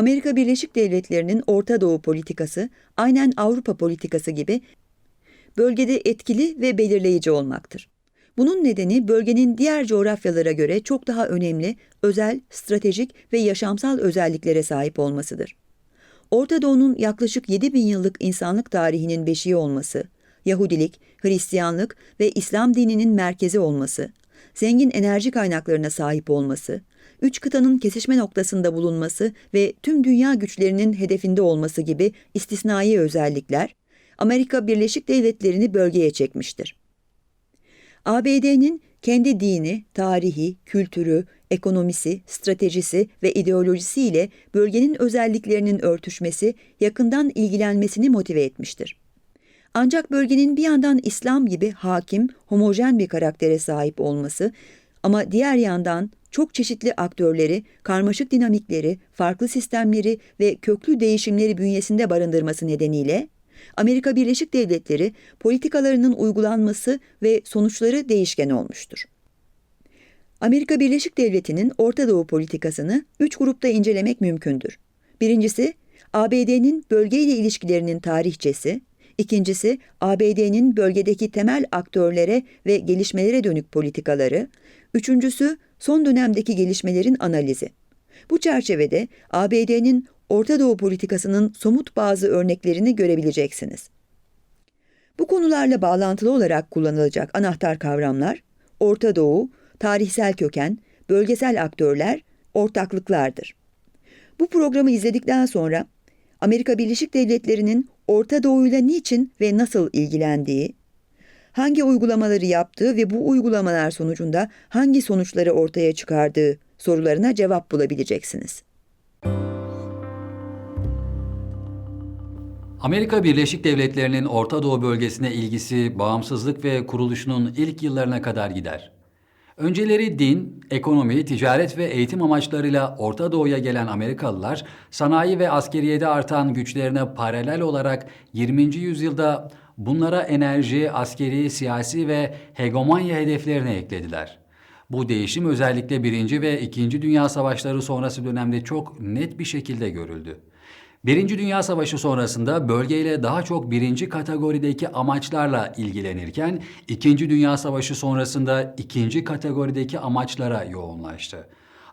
Amerika Birleşik Devletleri'nin Orta Doğu politikası aynen Avrupa politikası gibi bölgede etkili ve belirleyici olmaktır. Bunun nedeni bölgenin diğer coğrafyalara göre çok daha önemli, özel, stratejik ve yaşamsal özelliklere sahip olmasıdır. Orta Doğu'nun yaklaşık 7 bin yıllık insanlık tarihinin beşiği olması, Yahudilik, Hristiyanlık ve İslam dininin merkezi olması, zengin enerji kaynaklarına sahip olması, üç kıtanın kesişme noktasında bulunması ve tüm dünya güçlerinin hedefinde olması gibi istisnai özellikler, Amerika Birleşik Devletleri'ni bölgeye çekmiştir. ABD'nin kendi dini, tarihi, kültürü, ekonomisi, stratejisi ve ideolojisiyle bölgenin özelliklerinin örtüşmesi, yakından ilgilenmesini motive etmiştir. Ancak bölgenin bir yandan İslam gibi hakim, homojen bir karaktere sahip olması ama diğer yandan çok çeşitli aktörleri, karmaşık dinamikleri, farklı sistemleri ve köklü değişimleri bünyesinde barındırması nedeniyle Amerika Birleşik Devletleri politikalarının uygulanması ve sonuçları değişken olmuştur. Amerika Birleşik Devleti'nin Orta Doğu politikasını üç grupta incelemek mümkündür. Birincisi, ABD'nin bölgeyle ilişkilerinin tarihçesi, ikincisi ABD'nin bölgedeki temel aktörlere ve gelişmelere dönük politikaları, üçüncüsü son dönemdeki gelişmelerin analizi. Bu çerçevede ABD'nin Orta Doğu politikasının somut bazı örneklerini görebileceksiniz. Bu konularla bağlantılı olarak kullanılacak anahtar kavramlar Orta Doğu, tarihsel köken, bölgesel aktörler, ortaklıklardır. Bu programı izledikten sonra Amerika Birleşik Devletleri'nin Orta Doğu'yla niçin ve nasıl ilgilendiği, hangi uygulamaları yaptığı ve bu uygulamalar sonucunda hangi sonuçları ortaya çıkardığı sorularına cevap bulabileceksiniz. Amerika Birleşik Devletleri'nin Orta Doğu bölgesine ilgisi bağımsızlık ve kuruluşunun ilk yıllarına kadar gider. Önceleri din, ekonomi, ticaret ve eğitim amaçlarıyla Orta Doğu'ya gelen Amerikalılar, sanayi ve askeriyede artan güçlerine paralel olarak 20. yüzyılda bunlara enerji, askeri, siyasi ve hegemonya hedeflerini eklediler. Bu değişim özellikle 1. ve 2. Dünya Savaşları sonrası dönemde çok net bir şekilde görüldü. Birinci Dünya Savaşı sonrasında bölgeyle daha çok birinci kategorideki amaçlarla ilgilenirken, İkinci Dünya Savaşı sonrasında ikinci kategorideki amaçlara yoğunlaştı.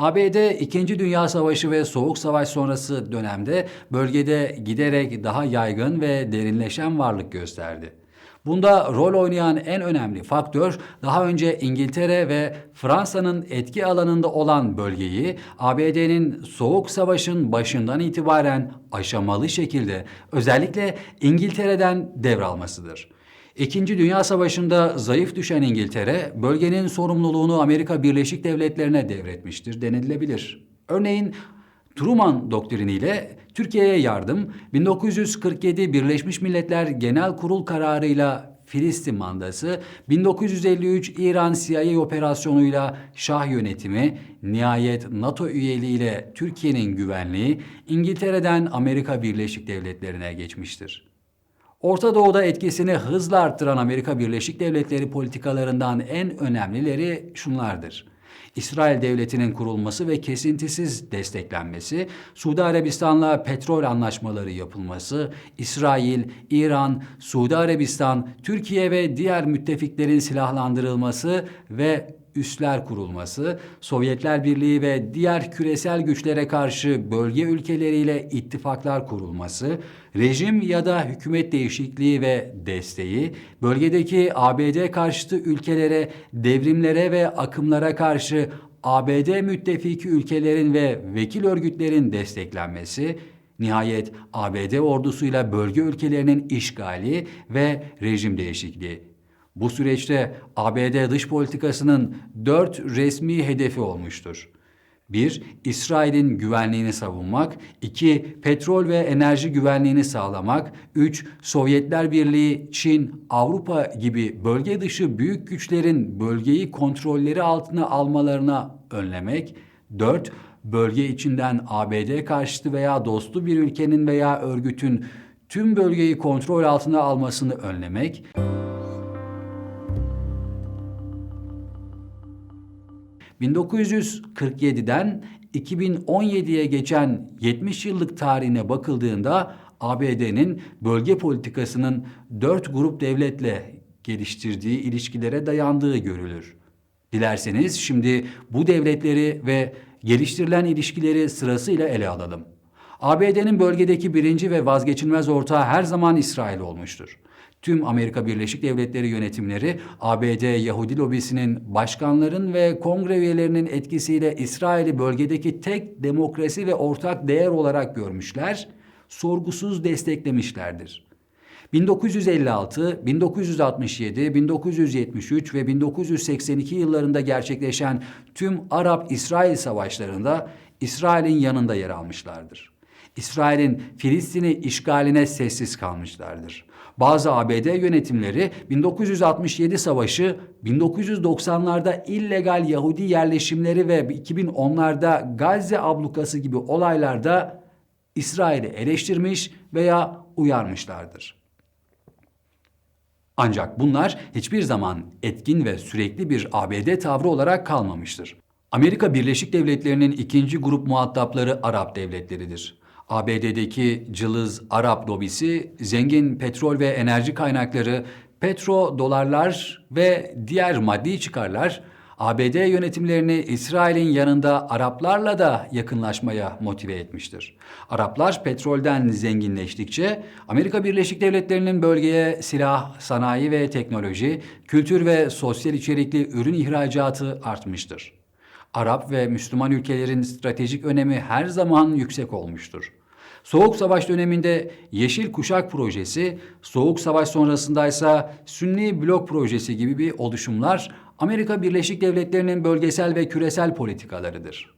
ABD İkinci Dünya Savaşı ve Soğuk Savaş sonrası dönemde bölgede giderek daha yaygın ve derinleşen varlık gösterdi. Bunda rol oynayan en önemli faktör daha önce İngiltere ve Fransa'nın etki alanında olan bölgeyi ABD'nin Soğuk Savaş'ın başından itibaren aşamalı şekilde özellikle İngiltere'den devralmasıdır. İkinci Dünya Savaşı'nda zayıf düşen İngiltere, bölgenin sorumluluğunu Amerika Birleşik Devletleri'ne devretmiştir denilebilir. Örneğin Truman doktriniyle Türkiye'ye yardım 1947 Birleşmiş Milletler Genel Kurul kararıyla Filistin mandası, 1953 İran CIA operasyonuyla Şah yönetimi, nihayet NATO üyeliğiyle Türkiye'nin güvenliği İngiltere'den Amerika Birleşik Devletleri'ne geçmiştir. Orta Doğu'da etkisini hızla arttıran Amerika Birleşik Devletleri politikalarından en önemlileri şunlardır. İsrail Devleti'nin kurulması ve kesintisiz desteklenmesi, Suudi Arabistan'la petrol anlaşmaları yapılması, İsrail, İran, Suudi Arabistan, Türkiye ve diğer müttefiklerin silahlandırılması ve üsler kurulması, Sovyetler Birliği ve diğer küresel güçlere karşı bölge ülkeleriyle ittifaklar kurulması, rejim ya da hükümet değişikliği ve desteği, bölgedeki ABD karşıtı ülkelere, devrimlere ve akımlara karşı ABD müttefiki ülkelerin ve vekil örgütlerin desteklenmesi, nihayet ABD ordusuyla bölge ülkelerinin işgali ve rejim değişikliği. Bu süreçte ABD dış politikasının dört resmi hedefi olmuştur. 1. İsrail'in güvenliğini savunmak. 2. Petrol ve enerji güvenliğini sağlamak. 3. Sovyetler Birliği, Çin, Avrupa gibi bölge dışı büyük güçlerin bölgeyi kontrolleri altına almalarına önlemek. 4. Bölge içinden ABD karşıtı veya dostu bir ülkenin veya örgütün tüm bölgeyi kontrol altına almasını önlemek. 1947'den 2017'ye geçen 70 yıllık tarihine bakıldığında ABD'nin bölge politikasının dört grup devletle geliştirdiği ilişkilere dayandığı görülür. Dilerseniz şimdi bu devletleri ve geliştirilen ilişkileri sırasıyla ele alalım. ABD'nin bölgedeki birinci ve vazgeçilmez ortağı her zaman İsrail olmuştur. Tüm Amerika Birleşik Devletleri yönetimleri ABD Yahudi lobisinin başkanların ve kongre üyelerinin etkisiyle İsrail'i bölgedeki tek demokrasi ve ortak değer olarak görmüşler, sorgusuz desteklemişlerdir. 1956, 1967, 1973 ve 1982 yıllarında gerçekleşen tüm Arap-İsrail savaşlarında İsrail'in yanında yer almışlardır. İsrail'in Filistin'i işgaline sessiz kalmışlardır. Bazı ABD yönetimleri 1967 savaşı, 1990'larda illegal Yahudi yerleşimleri ve 2010'larda Gazze ablukası gibi olaylarda İsrail'i eleştirmiş veya uyarmışlardır. Ancak bunlar hiçbir zaman etkin ve sürekli bir ABD tavrı olarak kalmamıştır. Amerika Birleşik Devletleri'nin ikinci grup muhatapları Arap devletleridir. ABD'deki cılız Arap lobisi zengin petrol ve enerji kaynakları, petro dolarlar ve diğer maddi çıkarlar ABD yönetimlerini İsrail'in yanında Araplarla da yakınlaşmaya motive etmiştir. Araplar petrolden zenginleştikçe Amerika Birleşik Devletleri'nin bölgeye silah, sanayi ve teknoloji, kültür ve sosyal içerikli ürün ihracatı artmıştır. Arap ve Müslüman ülkelerin stratejik önemi her zaman yüksek olmuştur. Soğuk Savaş döneminde Yeşil Kuşak Projesi, Soğuk Savaş sonrasındaysa Sünni Blok Projesi gibi bir oluşumlar Amerika Birleşik Devletleri'nin bölgesel ve küresel politikalarıdır.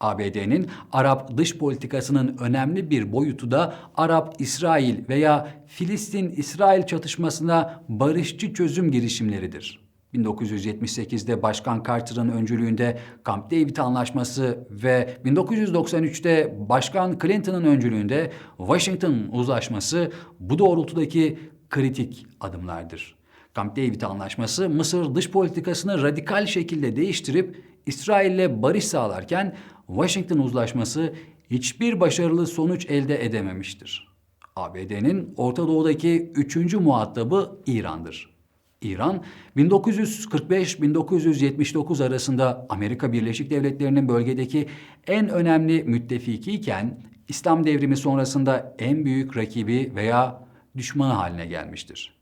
ABD'nin Arap dış politikasının önemli bir boyutu da Arap-İsrail veya Filistin-İsrail çatışmasına barışçı çözüm girişimleridir. 1978'de Başkan Carter'ın öncülüğünde Camp David Anlaşması ve 1993'te Başkan Clinton'ın öncülüğünde Washington Uzlaşması bu doğrultudaki kritik adımlardır. Camp David Anlaşması Mısır dış politikasını radikal şekilde değiştirip İsrail'le barış sağlarken Washington Uzlaşması hiçbir başarılı sonuç elde edememiştir. ABD'nin Orta Doğu'daki üçüncü muhatabı İran'dır. İran 1945-1979 arasında Amerika Birleşik Devletleri'nin bölgedeki en önemli müttefiki iken İslam devrimi sonrasında en büyük rakibi veya düşmanı haline gelmiştir.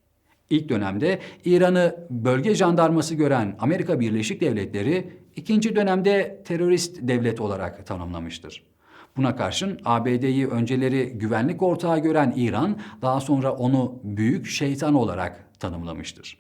İlk dönemde İran'ı bölge jandarması gören Amerika Birleşik Devletleri ikinci dönemde terörist devlet olarak tanımlamıştır. Buna karşın ABD'yi önceleri güvenlik ortağı gören İran daha sonra onu büyük şeytan olarak tanımlamıştır.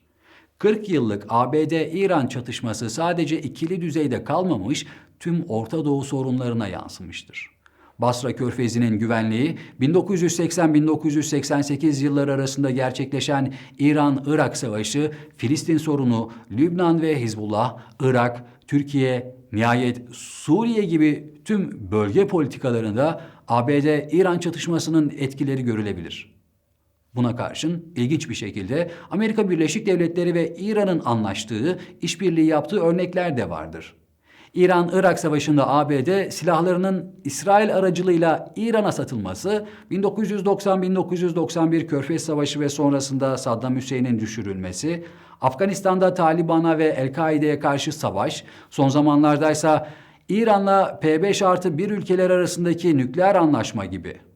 40 yıllık ABD-İran çatışması sadece ikili düzeyde kalmamış, tüm Orta Doğu sorunlarına yansımıştır. Basra Körfezi'nin güvenliği 1980-1988 yılları arasında gerçekleşen İran-Irak Savaşı, Filistin sorunu, Lübnan ve Hizbullah, Irak, Türkiye, nihayet Suriye gibi tüm bölge politikalarında ABD-İran çatışmasının etkileri görülebilir. Buna karşın ilginç bir şekilde Amerika Birleşik Devletleri ve İran'ın anlaştığı, işbirliği yaptığı örnekler de vardır. İran-Irak Savaşı'nda ABD silahlarının İsrail aracılığıyla İran'a satılması, 1990-1991 Körfez Savaşı ve sonrasında Saddam Hüseyin'in düşürülmesi, Afganistan'da Taliban'a ve El-Kaide'ye karşı savaş, son zamanlardaysa İran'la P5 artı bir ülkeler arasındaki nükleer anlaşma gibi.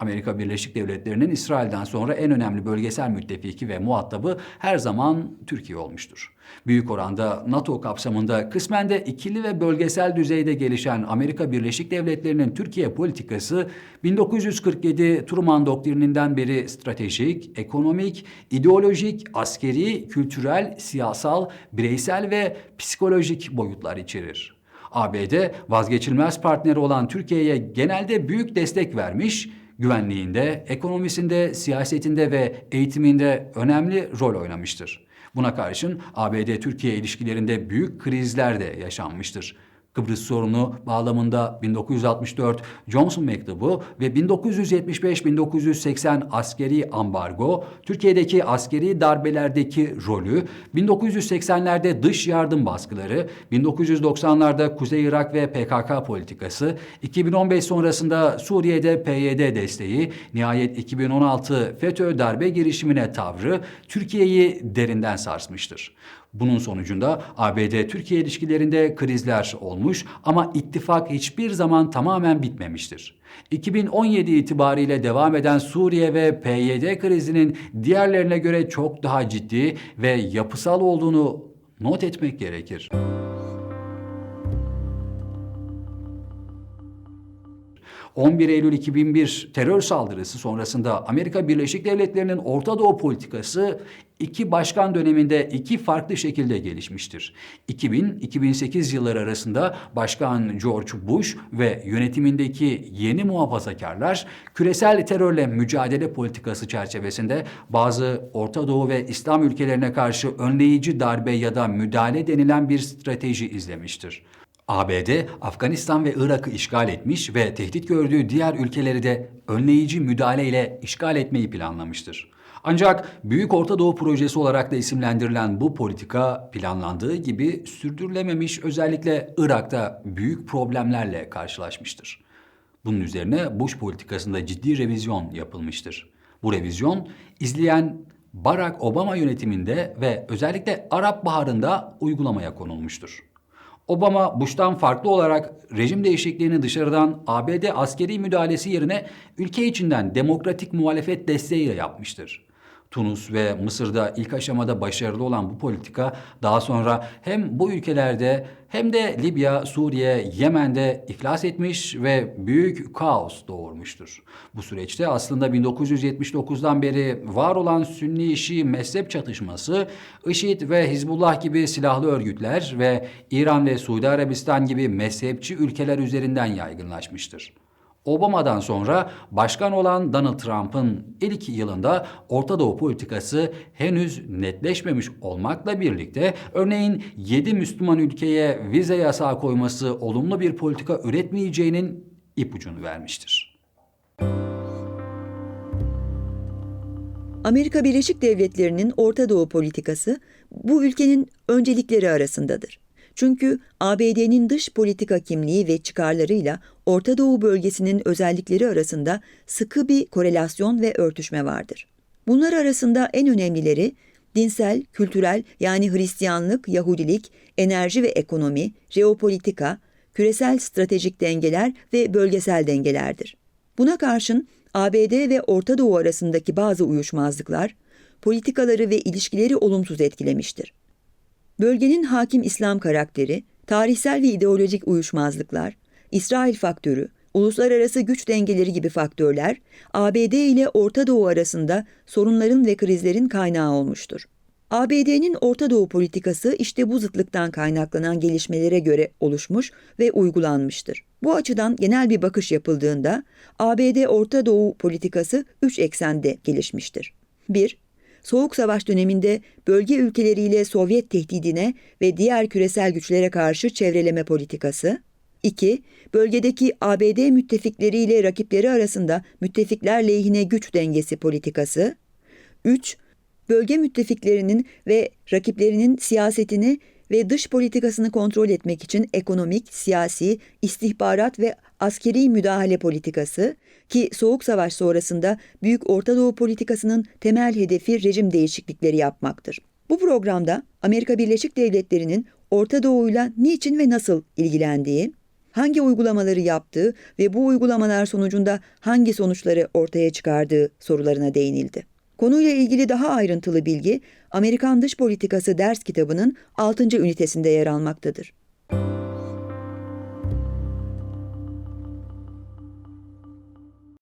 Amerika Birleşik Devletleri'nin İsrail'den sonra en önemli bölgesel müttefiki ve muhatabı her zaman Türkiye olmuştur. Büyük oranda NATO kapsamında kısmen de ikili ve bölgesel düzeyde gelişen Amerika Birleşik Devletleri'nin Türkiye politikası 1947 Truman doktrininden beri stratejik, ekonomik, ideolojik, askeri, kültürel, siyasal, bireysel ve psikolojik boyutlar içerir. ABD vazgeçilmez partneri olan Türkiye'ye genelde büyük destek vermiş, güvenliğinde, ekonomisinde, siyasetinde ve eğitiminde önemli rol oynamıştır. Buna karşın ABD-Türkiye ilişkilerinde büyük krizler de yaşanmıştır. Kıbrıs sorunu bağlamında 1964 Johnson Mektubu ve 1975-1980 askeri ambargo, Türkiye'deki askeri darbelerdeki rolü, 1980'lerde dış yardım baskıları, 1990'larda Kuzey Irak ve PKK politikası, 2015 sonrasında Suriye'de PYD desteği, nihayet 2016 FETÖ darbe girişimine tavrı Türkiye'yi derinden sarsmıştır. Bunun sonucunda ABD-Türkiye ilişkilerinde krizler olmuş ama ittifak hiçbir zaman tamamen bitmemiştir. 2017 itibariyle devam eden Suriye ve PYD krizinin diğerlerine göre çok daha ciddi ve yapısal olduğunu not etmek gerekir. ...11 Eylül 2001 terör saldırısı sonrasında Amerika Birleşik Devletleri'nin Orta Doğu politikası iki başkan döneminde iki farklı şekilde gelişmiştir. 2000-2008 yılları arasında Başkan George Bush ve yönetimindeki yeni muhafazakarlar küresel terörle mücadele politikası çerçevesinde bazı Orta Doğu ve İslam ülkelerine karşı önleyici darbe ya da müdahale denilen bir strateji izlemiştir. ABD, Afganistan ve Irak'ı işgal etmiş ve tehdit gördüğü diğer ülkeleri de önleyici müdahaleyle işgal etmeyi planlamıştır. Ancak Büyük Orta Doğu Projesi olarak da isimlendirilen bu politika planlandığı gibi sürdürülememiş özellikle Irak'ta büyük problemlerle karşılaşmıştır. Bunun üzerine Bush politikasında ciddi revizyon yapılmıştır. Bu revizyon izleyen Barack Obama yönetiminde ve özellikle Arap Baharı'nda uygulamaya konulmuştur. Obama Bush'tan farklı olarak rejim değişikliğini dışarıdan ABD askeri müdahalesi yerine ülke içinden demokratik muhalefet desteğiyle yapmıştır. Tunus ve Mısır'da ilk aşamada başarılı olan bu politika daha sonra hem bu ülkelerde hem de Libya, Suriye, Yemen'de iflas etmiş ve büyük kaos doğurmuştur. Bu süreçte aslında 1979'dan beri var olan Sünni-Şii mezhep çatışması, IŞİD ve Hizbullah gibi silahlı örgütler ve İran ve Suudi Arabistan gibi mezhepçi ülkeler üzerinden yaygınlaşmıştır. Obama'dan sonra başkan olan Donald Trump'ın ilk yılında Orta Doğu politikası henüz netleşmemiş olmakla birlikte örneğin 7 Müslüman ülkeye vize yasağı koyması olumlu bir politika üretmeyeceğinin ipucunu vermiştir. Amerika Birleşik Devletleri'nin Orta Doğu politikası bu ülkenin öncelikleri arasındadır. Çünkü ABD'nin dış politika kimliği ve çıkarlarıyla Orta Doğu bölgesinin özellikleri arasında sıkı bir korelasyon ve örtüşme vardır. Bunlar arasında en önemlileri dinsel, kültürel yani Hristiyanlık, Yahudilik, enerji ve ekonomi, jeopolitika, küresel stratejik dengeler ve bölgesel dengelerdir. Buna karşın ABD ve Orta Doğu arasındaki bazı uyuşmazlıklar, politikaları ve ilişkileri olumsuz etkilemiştir. Bölgenin hakim İslam karakteri, tarihsel ve ideolojik uyuşmazlıklar, İsrail faktörü, uluslararası güç dengeleri gibi faktörler, ABD ile Orta Doğu arasında sorunların ve krizlerin kaynağı olmuştur. ABD'nin Orta Doğu politikası işte bu zıtlıktan kaynaklanan gelişmelere göre oluşmuş ve uygulanmıştır. Bu açıdan genel bir bakış yapıldığında ABD Orta Doğu politikası üç eksende gelişmiştir. 1. Soğuk Savaş döneminde bölge ülkeleriyle Sovyet tehdidine ve diğer küresel güçlere karşı çevreleme politikası. 2. Bölgedeki ABD müttefikleriyle rakipleri arasında müttefikler lehine güç dengesi politikası. 3. Bölge müttefiklerinin ve rakiplerinin siyasetini ve dış politikasını kontrol etmek için ekonomik, siyasi, istihbarat ve askeri müdahale politikası ki Soğuk Savaş sonrasında Büyük Orta Doğu politikasının temel hedefi rejim değişiklikleri yapmaktır. Bu programda Amerika Birleşik Devletleri'nin Orta Doğu'yla niçin ve nasıl ilgilendiği, hangi uygulamaları yaptığı ve bu uygulamalar sonucunda hangi sonuçları ortaya çıkardığı sorularına değinildi. Konuyla ilgili daha ayrıntılı bilgi Amerikan Dış Politikası ders kitabının 6. ünitesinde yer almaktadır.